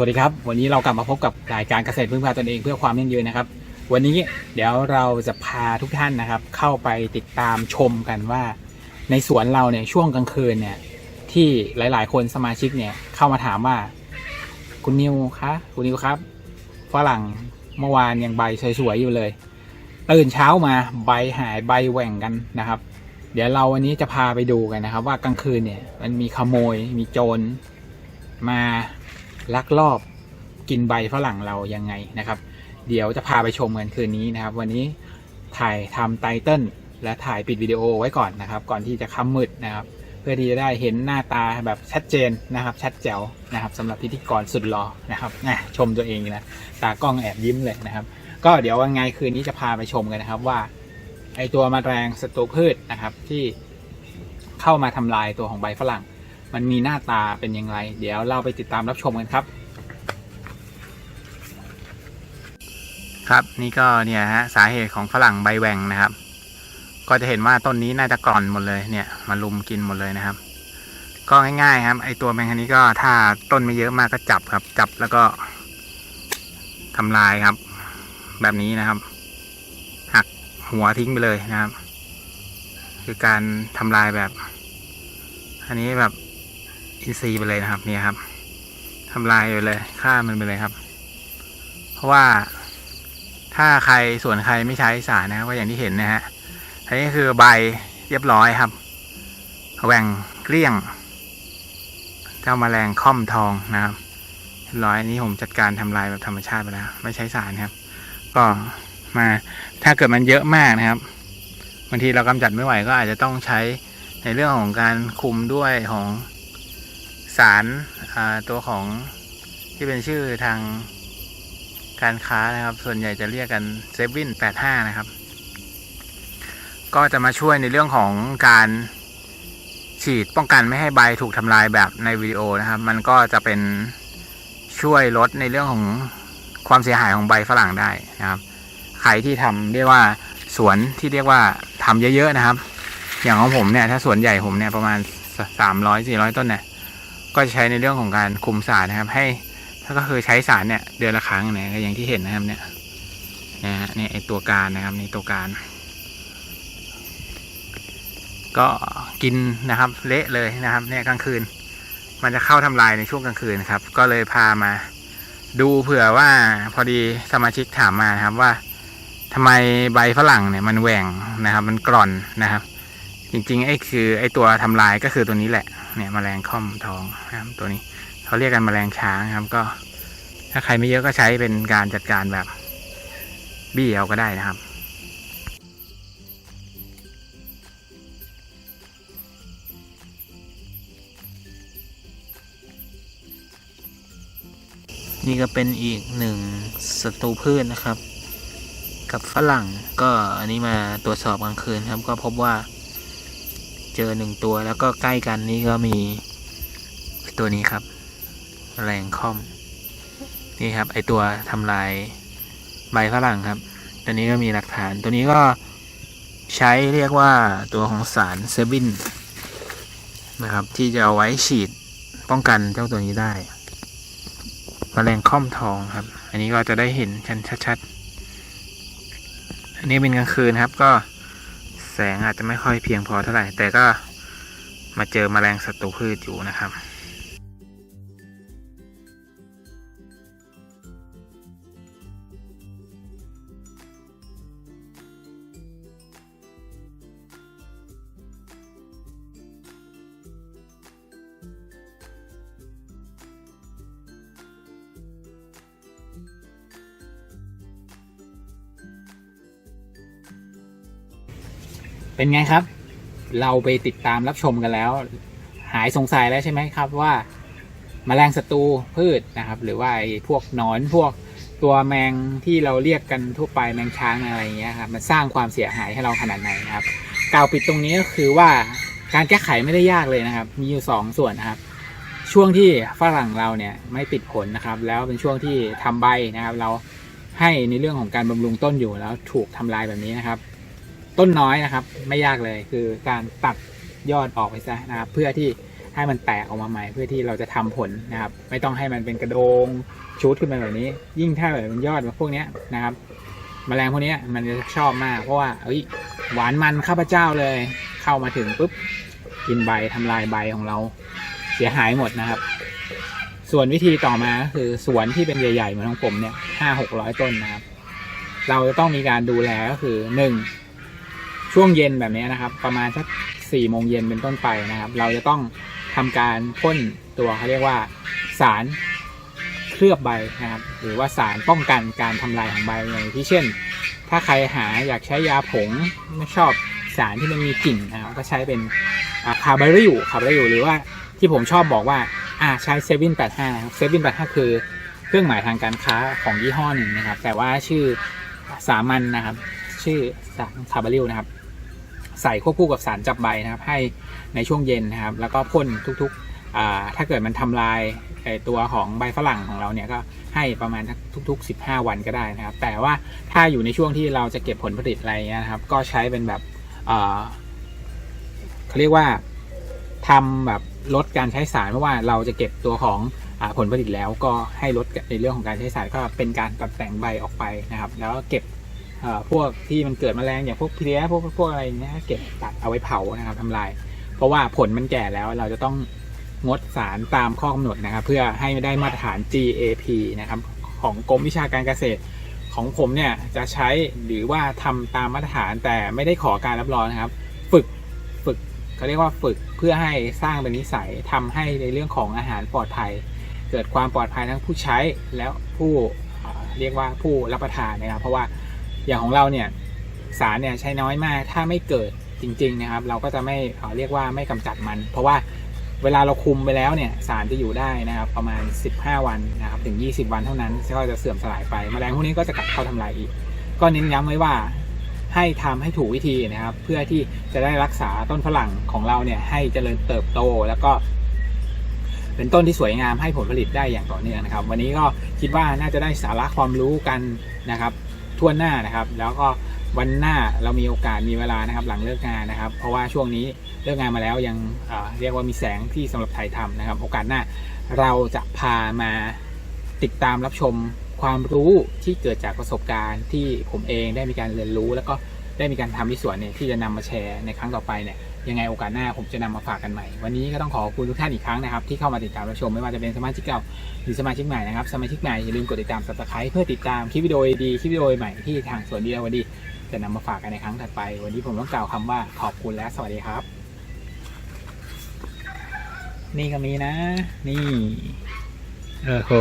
วัสดีครับ วันนี้เรากลับมาพบกับรายการเกษตรพึ่งพาตนเองเพื่อความยั่งยืนนะครับ วันนี้เดี๋ยวเราจะพาทุกท่านนะครับ เข้าไปติดตามชมกันว่า ในสวนเราเนี่ยช่วงกลางคืนเนี่ยที่หลาย ๆ คนสมาชิกเนี่ยเข้ามาถามว่า คุณนิวคะคุณนิวครับฝรั่งเมื่อวานยังใบสวยๆอยู่เลยตื่นเช้ามาใบหายใบแหว่งกันนะครับ เดี๋ยวเราวันนี้จะพาไปดูกันนะครับ ว่ากลางคืนเนี่ยมันมีขโมยมีโจรมา ลักลอบกินใบฝรั่งเรายังไงนะครับ เดี๋ยวจะพาไปชมกันคืนนี้นะครับ วันนี้ถ่ายทำไตเติ้ลและถ่ายปิดวิดีโอไว้ก่อนนะครับ ก่อนที่จะค่ำมืดนะครับ เพื่อที่จะได้เห็นหน้าตาแบบชัดเจนนะครับ ชัดแจ๋วนะครับสำหรับพิธีกรสุดหล่อนะครับนะชมตัวเองนะตากล้องแอบยิ้มเลยนะครับ ก็เดี๋ยววันไงคืนนี้จะพาไปชมกันนะครับว่าไอตัวมาแมลงศัตรูพืชนะครับที่เข้ามาทำลายตัวของใบฝรั่ง มันมีหน้าตาเป็นยังไงเดี๋ยวเราไปติดตามรับชมกันครับ ครับนี่ก็เนี่ยฮะสาเหตุของฝรั่งใบแหว่งนะครับ ก็จะเห็นว่าต้นนี้น่าจะกร่อนหมดเลยเนี่ยมาลุมกินหมดเลยนะครับ ก็ง่ายๆครับ ไอตัวแมงคันนี้ก็ถ้าต้นไม่เยอะมากก็จับครับ จับแล้วก็ทำลายครับ แบบนี้นะครับ หักหัวทิ้งไปเลยนะครับ คือการทำลายแบบ อันนี้แบบ อินซีไปเลยนะครับเนี่ยครับทำลายไปเลยฆ่ามันไปเลยครับ เพราะว่าถ้าใครส่วนใครไม่ใช้สารนะครับก็อย่างที่เห็นนะฮะอันนี้คือใบเรียบร้อยครับแหว่งเกลี้ยง เจ้าแมลงค่อมทองนะครับเรียบร้อยอันนี้ผมจัดการทำลายแบบธรรมชาติไปแล้วไม่ใช้สารครับ ก็มาถ้าเกิดมันเยอะมากนะครับบางทีเรากำจัดไม่ไหวก็อาจจะต้องใช้ในเรื่องของการคุมด้วยของ สารตัวของที่เป็นชื่อทางการค้านะครับ ส่วนใหญ่จะเรียกกันเซฟิน85นะครับ ก็จะมาช่วยในเรื่องของการฉีดป้องกันไม่ให้ใบถูกทำลายแบบในวิดีโอนะครับ มันก็จะเป็นช่วยลดในเรื่องของความเสียหายของใบฝรั่งได้นะครับ ใครที่ทำเรียกว่าสวนที่เรียกว่าทำเยอะๆนะครับ อย่างของผมเนี่ยถ้าสวนใหญ่ผมเนี่ยประมาณสามร้อยสี่ร้อยต้นเนี่ย ก็จะใช้ในเรื่องของการคุมสารนะครับ ให้ถ้าก็คือใช้สารเนี่ยเดือนละครั้งเนี่ยอย่างที่เห็นนะครับเนี่ยนะฮะเนี่ยไอตัวการนะครับในตัวการ ก็กินนะครับเละเลยนะครับ เนี่ยกลางคืน มันจะเข้าทำลายในช่วงกลางคืนครับ ก็เลยพามา ดูเผื่อว่าพอดีสมาชิกถามมานะครับว่าทำไมใบฝรั่งเนี่ยมันแหว่งนะครับ มันกร่อนนะครับ จริงๆไอ้คือไอ้ตัวทำลายก็คือตัวนี้แหละ เนี่ยแมลงค่อมทองนะครับตัวนี้เขาเรียกกันแมลงช้างครับ ก็ ถ้าใครไม่เยอะก็ใช้เป็นการจัดการแบบบี้เอาก็ได้นะครับนี่ก็เป็นอีกหนึ่งศัตรูพืชนะครับ กับฝรั่งก็อันนี้มาตรวจสอบกลางคืนครับ ก็พบว่า เจอหนึ่งตัวแล้วก็ใกล้กันนี้ก็มีตัวนี้ครับแมลงค่อม นี่ครับ ไอตัวทำลายใบฝรั่งครับ ตัวนี้ก็มีหลักฐานตัวนี้ก็ใช้เรียกว่าตัวของสารเซบินนะครับ ที่จะเอาไว้ฉีดป้องกันเจ้าตัวนี้ได้มแมลงค่อมทองครับ อันนี้ก็จะได้เห็นชันชัดๆ อันนี้เป็นกลางคืนครับก็ งอาจจะไม่ค่อยเพียงพอเท่าไหร่ แต่ก็มาเจอมแมลงศัตรูพืชอยู่นะครับ เป็นไงครับ เราไปติดตามรับชมกันแล้ว หายสงสัยแล้วใช่ไหมครับว่าแมลงศัตรูพืชนะครับ หรือว่าไอ้พวกหนอนพวกตัวแมงที่เราเรียกกันทั่วไปแมงช้างอะไรเงี้ยครับมันสร้างความเสียหายให้เราขนาดไหนนะครับกล่าวปิดตรงนี้ก็คือว่าการแก้ไขไม่ได้ยากเลยนะครับ มีอยู่สองส่วนนะครับ ช่วงที่ฝรั่งเราเนี่ยไม่ติดผลนะครับ แล้วเป็นช่วงที่ทำใบนะครับ เราให้ในเรื่องของการบำรุงต้นอยู่แล้วถูกทำลายแบบนี้นะครับ ต้นน้อยนะครับ ไม่ยากเลยคือการตัดยอดออกไปซะนะครับ เพื่อที่ให้มันแตกออกมาใหม่ เพื่อที่เราจะทำผลนะครับ ไม่ต้องให้มันเป็นกระโดงชุดขึ้นมาแบบนี้ ยิ่งถ้าแบบมันยอดมาพวกนี้นะครับแมลงพวกนี้มันจะชอบมาก เพราะว่าเอ้ยหวานมันข้าพเจ้าเลย เข้ามาถึงปุ๊บกินใบทำลายใบของเราเสียหายหมดนะครับ ส่วนวิธีต่อมาก็คือสวนที่เป็นใหญ่ๆเหมือนของผมเนี่ยห้าหกร้อยต้นนะครับ เราจะต้องมีการดูแลก็คือหนึ่ง ช่วงเย็นแบบนี้นะครับ ประมาณสักสี่โมงเย็นเป็นต้นไปนะครับ เราจะต้องทำการพ่นตัวเขาเรียกว่าสารเคลือบใบนะครับ หรือว่าสารป้องกันการทำลายของใบอย่างที่เช่น ถ้าใครหาอยากใช้ยาผงไม่ชอบสารที่มันมีกลิ่นนะครับก็ใช้เป็นคาร์บาริวคาร์บาริวหรือว่าที่ผมชอบบอกว่าอ่าใช้เซเว่นแปดห้านะครับเซเว่นแปดห้าคือเครื่องหมายทางการค้าของยี่ห้อหนึ่งนะครับ แต่ว่าชื่อสามัญนะครับ ชื่อสารคาร์บาริวนะครับ ใส่ควบคู่กับสารจับใบนะครับ ให้ในช่วงเย็นนะครับ แล้วก็พ่นทุกๆถ้าเกิดมันทำลายตัวของใบฝรั่งของเราเนี่ยก็ให้ประมาณทุก ๆ 15 วันก็ได้นะครับ แต่ว่าถ้าอยู่ในช่วงที่เราจะเก็บผลผลิตอะไรเงี้ยนะครับ ก็ใช้เป็นแบบเขาเรียกว่าทำแบบลดการใช้สารเพราะว่าเราจะเก็บตัวของอผลผลิตแล้วก็ให้ลดในเรื่องของการใช้สารก็เป็นการตัดแต่งใบออกไปนะครับ แล้วเก็บ พวกที่มันเกิดแมลงอย่างพวกเพลี้ยพวกพวกอะไรเงี้ยเก็บตัดเอาไว้เผานะครับทำลาย เพราะว่าผลมันแก่แล้วเราจะต้องงดสารตามข้อกำหนดนะครับ เพื่อให้ได้มาตรฐาน GAP นะครับ ของกรมวิชาการเกษตรของผมเนี่ยจะใช้หรือว่าทำตามมาตรฐานแต่ไม่ได้ขอการรับรองนะครับ ฝึกฝึกเขาเรียกว่าฝึกเพื่อให้สร้างเป็นนิสัยทำให้ในเรื่องของอาหารปลอดภัย เกิดความปลอดภัยทั้งผู้ใช้แล้วผู้เรียกว่าผู้รับประทานนะครับ เพราะว่า อย่างของเราเนี่ยสารเนี่ยใช้น้อยมาก ถ้าไม่เกิดจริง ๆ นะครับ เราก็จะไม่เเรียกว่าไม่กำจัดมัน เพราะว่าเวลาเราคุมไปแล้วเนี่ยสารจะอยู่ได้นะครับ ประมาณ 15 วันนะครับถึง 20 วันเท่านั้นก็จะเสื่อมสลายไปแมลงพวกนี้ก็จะกลับเข้าทำลายอีก ก็เน้นย้ำไว้ว่าให้ทำให้ถูกวิธีนะครับ เพื่อที่จะได้รักษาต้นฝรั่งของเราเนี่ยให้เจริญเติบโตแล้วก็เป็นต้นที่สวยงามให้ผลผลิตได้อย่างต่อเนื่องนะครับ วันนี้ก็คิดว่าน่าจะได้สาระความรู้กันนะครับ ทั่วหน้านะครับ แล้วก็วันหน้าเรามีโอกาสมีเวลานะครับ หลังเลิกงานนะครับ เพราะว่าช่วงนี้เลิกงานมาแล้วยังเเรียกว่ามีแสงที่สำหรับถ่ายทำนะครับ โอกาสหน้าเราจะพามาติดตามรับชมความรู้ที่เกิดจากประสบการณ์ที่ผมเองได้มีการเรียนรู้ แล้วก็ได้มีการทำที่สวนเนี่ยที่จะนำมาแชร์ในครั้งต่อไปเนี่ย ยังไงโอกาสหน้าผมจะนำมาฝากกันใหม่ วันนี้ก็ต้องขอขอบคุณทุกท่านอีกครั้งนะครับ ที่เข้ามาติดตามรับชมไม่ว่าจะเป็นสมาชิกเก่าหรือสมาชิกใหม่นะครับสมาชิกใหม่อย่าลืมกดติดตาม subscribe เพื่อติดตามคลิปวิดีโอดีคลิปวิดีโอใหม่ที่ทางสวนดีแล้ววันดีจะนำมาฝากกันในครั้งถัดไป วันนี้ผมต้องกล่าวคำว่าขอบคุณและสวัสดีครับ นี่ก็มีนะ นี่ เออโห